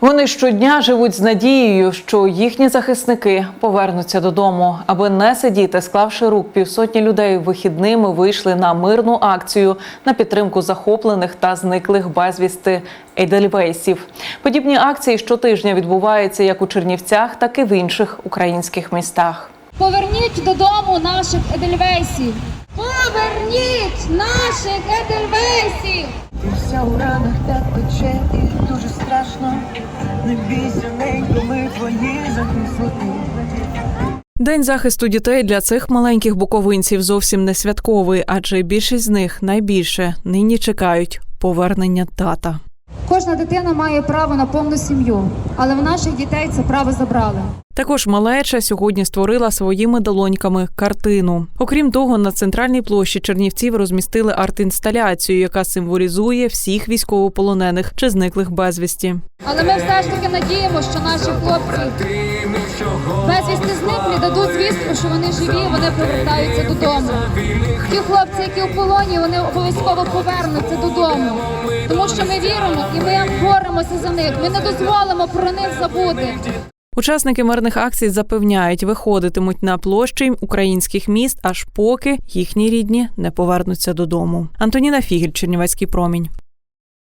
Вони щодня живуть з надією, що їхні захисники повернуться додому, аби не сидіти, склавши рук, півсотні людей вихідними вийшли на мирну акцію на підтримку захоплених та зниклих безвісти Ейдельвейсів. Подібні акції щотижня відбуваються як у Чернівцях, так і в інших українських містах. Поверніть додому наших едельвейсів. Поверніть наших едельвейсів. Вся у ранах так пече і дуже страшно. Не бійся, ненько, ми твої захисники. День захисту дітей для цих маленьких буковинців зовсім не святковий, адже більшість з них найбільше нині чекають повернення тата. Кожна дитина має право на повну сім'ю, але в наших дітей це право забрали. Також малеча сьогодні створила своїми долоньками картину. Окрім того, на центральній площі Чернівців розмістили арт-інсталяцію, яка символізує всіх військовополонених чи зниклих безвісті. Але ми все ж таки надіємо, що наші хлопці безвісти зниклі дадуть звістку, що вони живі, вони повертаються додому. Ті хлопці, які у полоні, вони обов'язково повернуться додому. Що ми віримо і ми боремося за них. Ми не дозволимо про них забути. Учасники мирних акцій запевняють, виходитимуть на площі українських міст, аж поки їхні рідні не повернуться додому. Антоніна Фігель, Чернівецький промінь.